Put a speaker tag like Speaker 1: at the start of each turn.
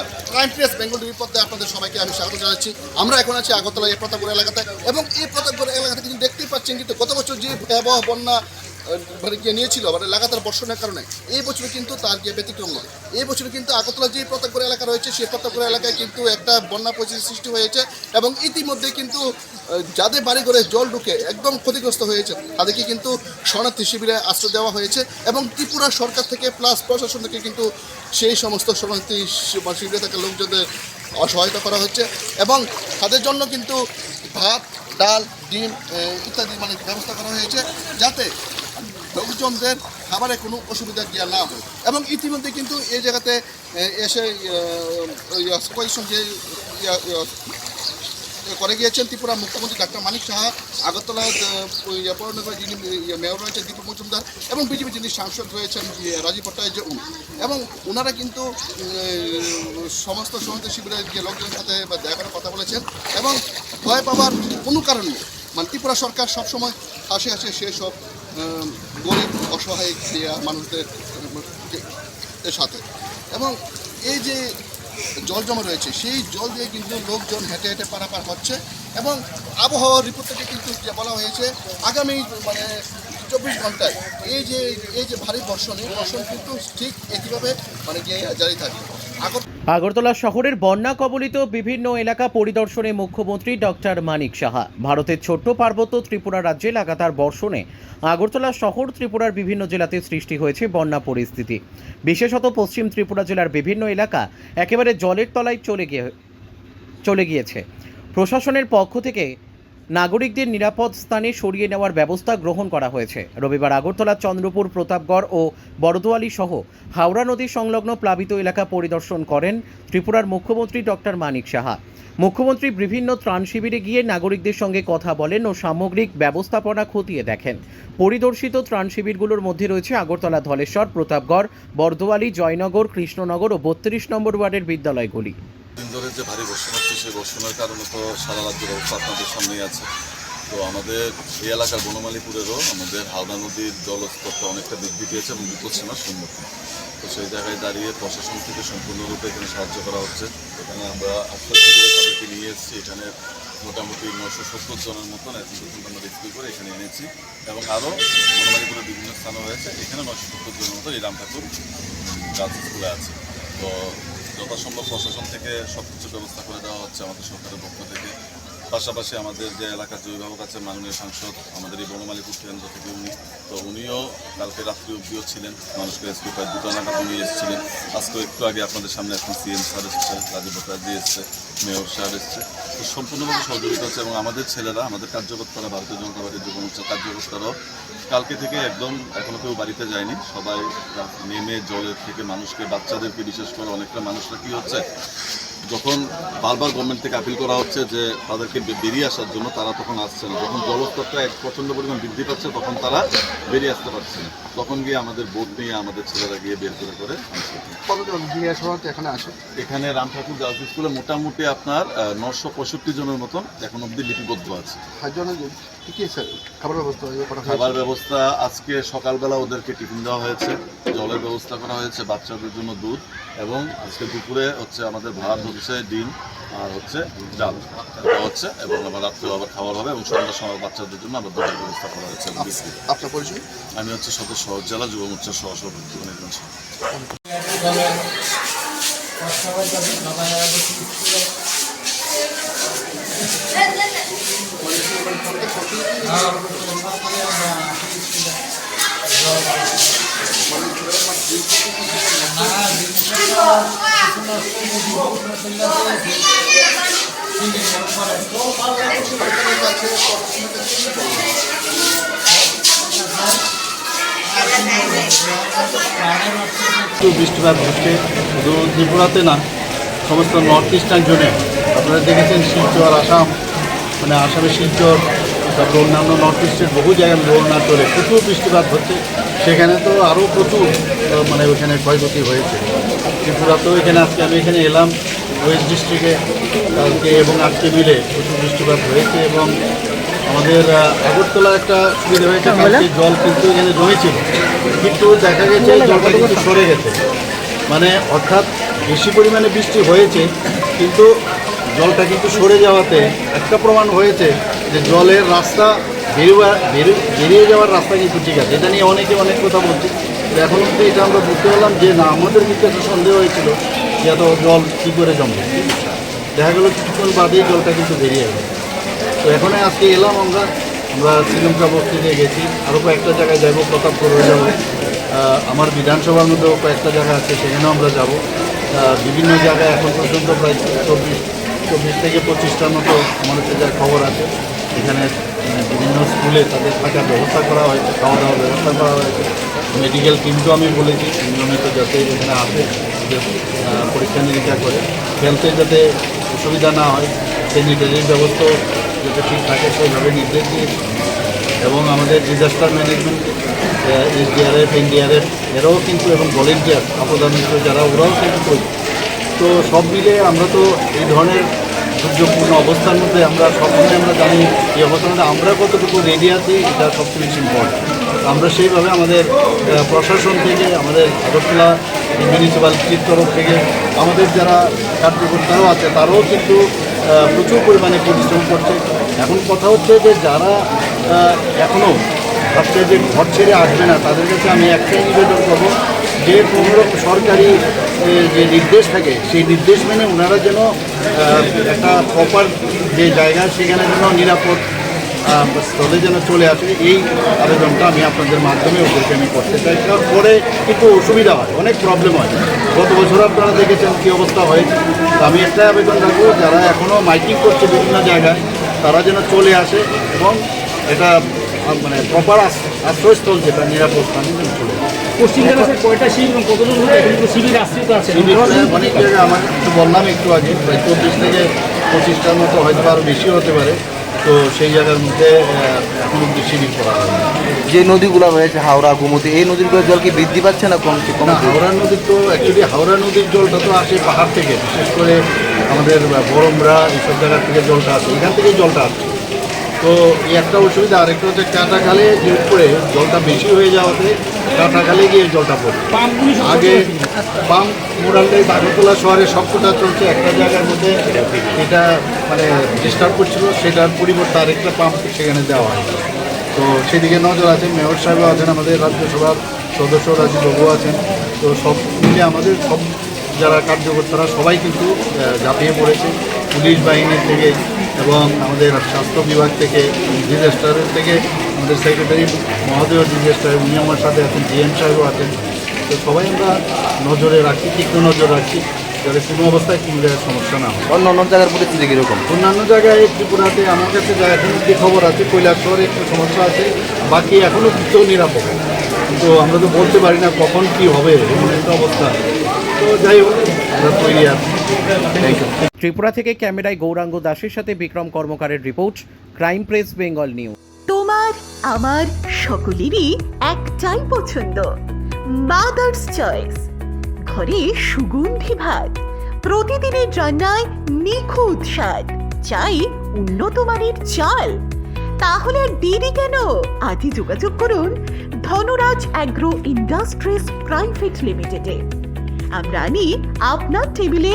Speaker 1: নমস্কার। Crime press Bengal টিভির আপনাদের সবাইকে আমি স্বাগত জানাচ্ছি। আমরা এখন আছি আগরতলা এই প্রতাপগড় এলাকাতে এবং এই প্রতাপগড় এলাকাতে কিন্তু দেখতেই পাচ্ছেন কিন্তু গত বছর যে ভয়াবহ বন্যা মানে গিয়ে নিয়েছিল মানে লাগাতার বর্ষণের কারণে। এই বছর কিন্তু তার গিয়ে ব্যতিক্রম নয়। এই বছর কিন্তু আগরতলা যে প্রতাপগড় এলাকা রয়েছে সেই প্রতাপগড় এলাকায় কিন্তু একটা বন্যা পরিস্থিতি সৃষ্টি হয়েছে এবং ইতিমধ্যে কিন্তু যাদের বাড়ি ঘরে জল ঢুকে একদম ক্ষতিগ্রস্ত হয়েছে, তাদেরকে কিন্তু শরণার্থী শিবিরে আশ্রয় দেওয়া হয়েছে এবং ত্রিপুরা সরকার থেকে প্লাস প্রশাসন থেকে কিন্তু সেই সমস্ত শরণার্থী শিবিরে থাকা লোকজনদের সহায়তা করা হচ্ছে এবং তাদের জন্য কিন্তু ভাত, ডাল, ডিম ইত্যাদি মানে ব্যবস্থা করা হয়েছে যাতে লোকজনদের খাবারে কোনো অসুবিধা গিয়া না হয়। এবং ইতিমধ্যে কিন্তু এই জায়গাতে এসে পজিশন যে করে গিয়েছেন ত্রিপুরা মুখ্যমন্ত্রী ডাক্তার মানিক সাহা আগরতলা পৌরনগর যিনি ইয়ে, মেয়র রয়েছেন দীপক মজুমদার এবং বিজেপি যিনি সাংসদ রয়েছেন রাজীব ভট্টাচার্য উনি। এবং ওনারা কিন্তু সমস্ত সমিতি শিবিরের যে লোকজনের সাথে বা দেখা করে কথা বলেছেন এবং ভয় পাওয়ার কোনো কারণ নেই। মানে ত্রিপুরা সরকার সবসময় হাসে হাসে সেসব গরিব, অসহায় মানুষদের সাথে। এবং এই যে জল জমা রয়েছে, সেই জল দিয়ে কিন্তু লোকজন হেঁটে হেঁটে পারাপার হচ্ছে এবং আবহাওয়ার রিপোর্ট থেকে কিন্তু যে বলা হয়েছে, আগামী মানে চব্বিশ ঘন্টায় এই যে এই যে ভারী বর্ষণ বর্ষণ কিন্তু ঠিক একইভাবে মানে গিয়ে জারি থাকবে।
Speaker 2: আগরতলা শহরের বন্যা কবলিত বিভিন্ন এলাকা পরিদর্শনে মুখ্যমন্ত্রী ডক্টর মানিক সাহা। ভারতের ছোট্ট পার্বত্য ত্রিপুরা রাজ্যে লাগাতার বর্ষণে আগরতলা শহর ত্রিপুরার বিভিন্ন জেলাতে সৃষ্টি হয়েছে বন্যা পরিস্থিতি। বিশেষত পশ্চিম ত্রিপুরা জেলার বিভিন্ন এলাকা একেবারে জলের তলায় চলে গিয়ে, চলে গিয়েছে। প্রশাসনের পক্ষ থেকে নাগরিকদের নিরাপদ স্থানে সরিয়ে নেওয়ার ব্যবস্থা গ্রহণ করা হয়েছে। রবিবার আগরতলা, চন্দ্রপুর, প্রতাপগড় ও বড়দোয়ালি সহ হাওড়া নদী সংলগ্ন প্লাবিত এলাকা পরিদর্শন করেন ত্রিপুরার মুখ্যমন্ত্রী ডক্টর মানিক সাহা। মুখ্যমন্ত্রী বিভিন্ন ত্রাণ শিবিরে গিয়ে নাগরিকদের সঙ্গে কথা বলেন ও সামগ্রিক ব্যবস্থাপনা খতিয়ে দেখেন। পরিদর্শিত ত্রাণ শিবিরগুলোর মধ্যে রয়েছে আগরতলা, ধলেশ্বর, প্রতাপগড় বর্দোয়ালি জয়নগর, কৃষ্ণনগর ও বত্রিশ নম্বর ওয়ার্ডের বিদ্যালয়গুলি।
Speaker 3: দিন ধরে যে ভারী বর্ষণ হচ্ছে, সেই বর্ষণের কারণে তো সারা রাজ্যের অবস্থা আপনাদের সামনেই আছে। তো আমাদের এই এলাকার বনমালীপুরেরও আমাদের হাওড়া নদীর জলস্তরটা অনেকটা বৃদ্ধি পেয়েছে এবং বিপদসীমার সম্মুখীন তো সেই জায়গায় দাঁড়িয়ে প্রশাসন থেকে সম্পূর্ণরূপে এখানে সাহায্য করা হচ্ছে। এখানে আমরা আশ্রয় তাদেরকে নিয়ে এসেছি। এখানে মোটামুটি নশো সত্তর জনের মতন এখন পর্যন্ত আমরা রেস্কিউ করে এখানে এনেছি এবং আরও বনমালীপুরের বিভিন্ন স্থানে রয়েছে। এখানে নশো সত্তর জনের মতো এই রাম ঠাকুর গার্লস স্কুলে আছে। তো যথাসম্ভব প্রশাসন থেকে সব কিছু ব্যবস্থা করে দেওয়া হচ্ছে আমাদের সরকারের পক্ষ থেকে। পাশাপাশি আমাদের যে এলাকার যে অভিভাবক আছে মাননীয় সাংসদ, আমাদের এই বনমালীপুর কেন্দ্র থেকে উনি, তো উনিও কালকে রাত্রি অব্দিও ছিলেন। মানুষকে রেস্কিউ প্রায় দুটো নাগাদ উনি এসেছিলেন। আজকে একটু আগে আপনাদের সামনে এখন সিএম স্যার এসেছে, রাজীব ভট্টাচার্য এসছে, মেয়র সাহেব এসছে। তো সম্পূর্ণভাবে সহযোগিতা হচ্ছে এবং আমাদের ছেলেরা, আমাদের কার্যকর্তারা, ভারতীয় জনতা পার্টির যুব মোর্চার কার্যকর্তারাও কালকে থেকে একদম এখনও কেউ বাড়িতে যায়নি। সবাই নেমে জলের থেকে মানুষকে, বাচ্চাদেরকে বিশেষ করে অনেকটা মানুষরা কি হচ্ছে যখন বারবার গভর্নমেন্ট থেকে আপিল করা হচ্ছে যে তাদেরকে বেরিয়ে আসার জন্য তারা তখন আসছে না। যখন জলস্তরটা এক প্রচণ্ড পরিমাণ বৃদ্ধি পাচ্ছে তখন তারা বেরিয়ে আসতে পারছে না। তখন গিয়ে আমাদের বোট নিয়ে আমাদের ছেলেরা গিয়ে বের করে করে
Speaker 4: এখানে আসে?
Speaker 3: এখানে রাম ঠাকুর গার্লস স্কুলে মোটামুটি আপনার নশো পঁয়ষট্টি জনের মতন এখন অবধি লিপিবদ্ধ আছে?
Speaker 4: খাবার ব্যবস্থা
Speaker 3: আজকে সকালবেলা ওদেরকে টিফিন দেওয়া হয়েছে। জলের ব্যবস্থা করা হয়েছে বাচ্চাদের জন্য দুধ। এবং আজকে দুপুরে হচ্ছে আমাদের ভাত হচ্ছে ডিম আর হচ্ছে ডাল। হচ্ছে এবং আমার রাত্রে আবার খাবার হবে এবং সন্ধ্যার সময় বাচ্চাদের জন্য আবার দুধের ব্যবস্থা করা হয়েছে বিস্কিট
Speaker 4: আপনার পরিচয়?
Speaker 3: আমি হচ্ছে সদর শহর জেলা যুব মোর্চার সহসভাপতি অনেকজন
Speaker 5: একটু বৃষ্টিপাত হচ্ছে শুধু ত্রিপুরাতে না, সমস্ত নর্থ ইস্টার্ন জোনে। আপনারা দেখেছেন শিলচর আসাম মানে আসামের শিলচর তারপর অন্যান্য নর্থ ইস্টের বহু জায়গায় অরুণাচলে প্রচুর বৃষ্টিপাত হচ্ছে। সেখানে তো আরও প্রচুর মানে ওখানে ক্ষয়ক্ষতি হয়েছে। ত্রিপুরাতেও এখানে আজকে আমি এখানে এলাম ওয়েস্ট ডিস্ট্রিক্টে কালকে এবং আজকে মিলে প্রচুর বৃষ্টিপাত হয়েছে এবং আমাদের আগরতলা একটা সুবিধা হয়েছে কালকে জল কিন্তু এখানে জমেছিল। কিন্তু দেখা গেছে জলটা কিন্তু সরে গেছে। মানে অর্থাৎ বেশি পরিমাণে বৃষ্টি হয়েছে কিন্তু জলটা কিন্তু সরে যাওয়াতে একটা প্রমাণ হয়েছে যে জলের রাস্তা বেরোয়া বেরো- বেরিয়ে যাওয়ার রাস্তা কিন্তু ঠিক আছে। এটা নিয়ে অনেকে অনেক কথা বলছে। এখন অব্দি এটা আমরা বুঝতে পারলাম যে না, আমাদের একটা সন্দেহ হয়েছিল যে এত জল কী করে জমবে। দেখা গেলো কিছুক্ষণ বাদেই জলটা কিন্তু বেরিয়ে গেল। তো এখানে আজকে এলাম আমরা আমরা শ্রীলঙ্কা বস্তিতে গেছি। আরও কয়েকটা জায়গায় যাব হয়ে যাব। আমার বিধানসভার মধ্যেও কয়েকটা জায়গা আছে, সেখানেও আমরা যাব। বিভিন্ন জায়গায় এখন পর্যন্ত প্রায় চব্বিশ চব্বিশ থেকে পঁচিশটার মতো আমার হচ্ছে যা খবর আছে। এখানে বিভিন্ন স্কুলে তাদের থাকার ব্যবস্থা করা হয়েছে খাওয়া দাওয়ার ব্যবস্থা করা হয়েছে। মেডিকেল টিমকেও আমি বলেছি, নিয়মিত যাতে এখানে আসে পরীক্ষা নিরীক্ষা করে। হেলথে যাতে অসুবিধা না হয় স্যানিটারির ব্যবস্থাও যাতে ঠিক থাকে, সেইভাবে নির্দেশ দিয়েছি। এবং আমাদের ডিজাস্টার ম্যানেজমেন্ট এসডিআরএফ এনডিআরএফ এরাও কিন্তু, এবং ভলেন্টিয়ার আপদা মিত্র যারা, ওরাও কিন্তু তো সব মিলে আমরা তো এই ধরনের দুর্যোগপূর্ণ অবস্থার মধ্যে আমরা সবসময় আমরা জানি, এই অবস্থার মধ্যে আমরা কতটুকু রেডি আছি, এটা সবচেয়ে বেশি ইম্পর্টেন্ট আমরা সেইভাবে আমাদের প্রশাসন থেকে, আমাদের আগরতলা মিউনিসিপ্যালিটির তরফ থেকে, আমাদের যারা কার্যকর্তারাও আছে, তারাও কিন্তু প্রচুর পরিমাণে পরিশ্রম করছে। এখন কথা হচ্ছে যে যারা এখনও ভাবছে যে ঘর ছেড়ে আসবে না, তাদের কাছে আমি একটাই নিবেদন করব, যে কোনো রকম সরকারি যে নির্দেশ থাকে, সেই নির্দেশ মেনে ওনারা যেন একটা প্রপার যে জায়গা, সেখানে যেন নিরাপদ স্থলে যেন চলে আসে এই আবেদনটা আমি আপনাদের মাধ্যমে ওদেরকে আমি করতে চাই। তারপরে একটু অসুবিধা হয় অনেক প্রবলেম হয়। গত বছর আপনারা দেখেছেন কী অবস্থা হয়েছে। তো আমি একটাই আবেদন রাখব যারা এখনও মাইকিং করছে বিভিন্ন জায়গায় তারা যেন চলে আসে এবং এটা মানে প্রপার আশ্রয়স্থল যেটা নিরাপদ স্থানে যেন চলে অনেক জায়গায় আমার একটু বললাম একটু আগে প্রায় চব্বিশ থেকে পঁচিশটার মতো হয়তো আরও বেশি হতে পারে। তো সেই জায়গার মধ্যে এখন অব্দি শিবির করা হয়
Speaker 6: যে নদীগুলো রয়েছে হাওড়া গোমতি এই নদীগুলোর জল কি বৃদ্ধি পাচ্ছে না কমছে
Speaker 5: না
Speaker 6: কমছে?
Speaker 5: হাওড়া নদীর তো অ্যাকচুয়ালি হাওড়া নদীর জলটা তো আসে পাহাড় থেকে বিশেষ করে আমাদের বরমরা এইসব জায়গার থেকে জলটা আসে। এখান থেকে জলটা আসে। তো এই একটা অসুবিধা, আরেকটা হচ্ছে কাটাখালে যে উপরে জলটা বেশি হয়ে যাওয়াতে কাটাখালে গিয়ে জলটা পড়ে। আগে পাম্প মোরালটাই আগরতলা শহরে সবকটা চলছে, একটা জায়গার মধ্যে এটা মানে ডিস্টার্ব করছিল, সেটার পরিবর্তে আরেকটা পাম্প সেখানে দেওয়া হয়। তো সেদিকে নজর আছে, মেয়র সাহেবও আছেন আমাদের রাজ্যসভার সদস্য, রাজীব বাবু আছেন। তো সব মিলে আমাদের সব যারা কার্যকর্তারা সবাই কিন্তু ঝাঁপিয়ে পড়েছে। পুলিশ বাহিনীর থেকে এবং আমাদের স্বাস্থ্য বিভাগ থেকে ডিজাস্টারের থেকে আমাদের সেক্রেটারি মহোদয় ডিজাস্টার উনি আমার সাথে আছেন জিএম সাহেবও আছেন। তো সবাই আমরা নজরে রাখি তীক্ষ্ণ নজর রাখি যাতে কোনো অবস্থায় কোনো জায়গায় সমস্যা না হয়।
Speaker 6: অন্য অন্য জায়গার পরিস্থিতি কীরকম?
Speaker 5: অন্যান্য জায়গায় ত্রিপুরাতে আমার কাছে যা এখন যে খবর আছে কৈলাসহরে একটু সমস্যা আছে বাকি এখনও কিছু নিরাপদ। কিন্তু আমরা তো বলতে পারি না কখন কি হবে এমন একটা অবস্থা। তো যাই হোক আমরা তৈরি আছি।
Speaker 2: ত্রিপুরা থেকে ক্যামেরায় গৌরাঙ্গ দাসের সাথে Bikram কর্মকারের report crime press Bengal news.
Speaker 7: তোমার আমার সকলেরই একটাই পছন্দ মাদার্স চয়েস ঘরে সুগন্ধি ভাত প্রতিদিনের রান্নায় নিখুঁত স্বাদ চাই উন্নত মানের চাল। তাহলে আর দেরি কেন? আজই যোগাযোগ করুন ধনরাজ অ্যাগ্রো ইন্ডাস্ট্রিজ প্রাইভেট লিমিটেডে। আমরা আনি আপনার টেবিলে